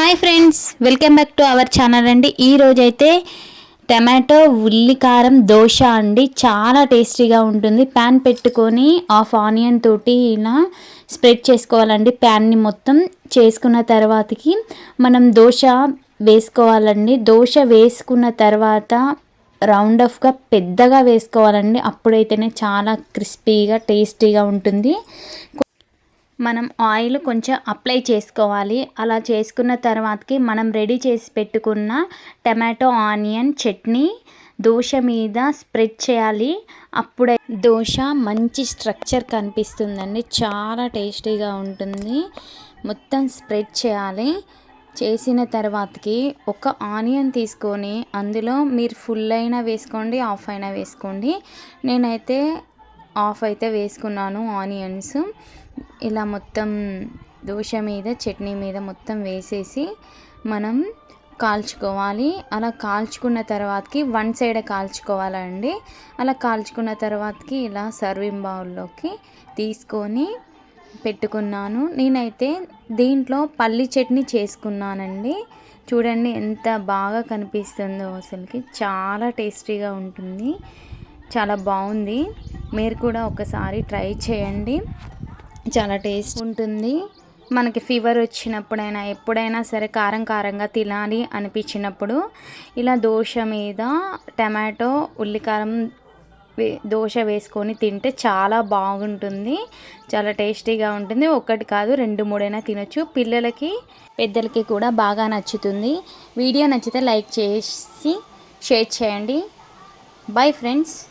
Hi friends welcome back to our channel అండి. ఈ రోజైతే టమాటో ఉల్లి కారం దోశ అండి. చాలా టేస్టీగా ఉంటుంది. ప్యాన్ పెట్టుకొని ఆఫ్ ఆనియన్ తోటి ఇలా స్ప్రెడ్ చేసుకోవాలండి. ప్యాన్ని మొత్తం చేసుకున్న తర్వాతకి మనం దోశ వేసుకోవాలండి. దోశ వేసుకున్న తర్వాత రౌండ్ ఆఫ్గా పెద్దగా వేసుకోవాలండి. అప్పుడైతేనే చాలా క్రిస్పీగా టేస్టీగా ఉంటుంది. మనం ఆయిల్ కొంచెం అప్లై చేసుకోవాలి. అలా చేసుకున్న తర్వాతకి మనం రెడీ చేసి పెట్టుకున్న టమాటో ఆనియన్ చట్నీ దోశ మీద స్ప్రెడ్ చేయాలి. అప్పుడే దోశ మంచి స్ట్రక్చర్ కనిపిస్తుందండి. చాలా టేస్టీగా ఉంటుంది. మొత్తం స్ప్రెడ్ చేయాలి. చేసిన తర్వాతకి ఒక ఆనియన్ తీసుకొని అందులో మీరు ఫుల్ అయినా వేసుకోండి ఆఫ్ అయినా వేసుకోండి. నేనైతే ఆఫ్ అయితే వేసుకున్నాను ఆనియన్స్. ఇలా మొత్తం దోశ మీద చట్నీ మీద మొత్తం వేసేసి మనం కాల్చుకోవాలి. అలా కాల్చుకున్న తర్వాతకి వన్ సైడ్ కాల్చుకోవాలండి. అలా కాల్చుకున్న తర్వాతకి ఇలా సర్వింగ్ బౌల్లోకి తీసుకొని పెట్టుకున్నాను. నేనైతే దీంట్లో పల్లి చట్నీ చేసుకున్నానండి. చూడండి ఎంత బాగా కనిపిస్తుందో అసలుకి. చాలా టేస్టీగా ఉంటుంది. చాలా బాగుంది. మీరు కూడా ఒకసారి ట్రై చేయండి. చాలా టేస్ట్. ఉంటుంది. మనకి ఫీవర్ వచ్చినప్పుడైనా ఎప్పుడైనా సరే కారం కారంగా తినాలి అనిపించినప్పుడు ఇలా దోశ మీద టమాటో ఉల్లికారం దోశ వేసుకొని తింటే చాలా బాగుంటుంది. చాలా టేస్టీగా ఉంటుంది. ఒకటి కాదు రెండు మూడైనా తినొచ్చు. పిల్లలకి పెద్దలకి కూడా బాగా నచ్చుతుంది. వీడియో నచ్చితే లైక్ చేసి షేర్ చేయండి. Bye friends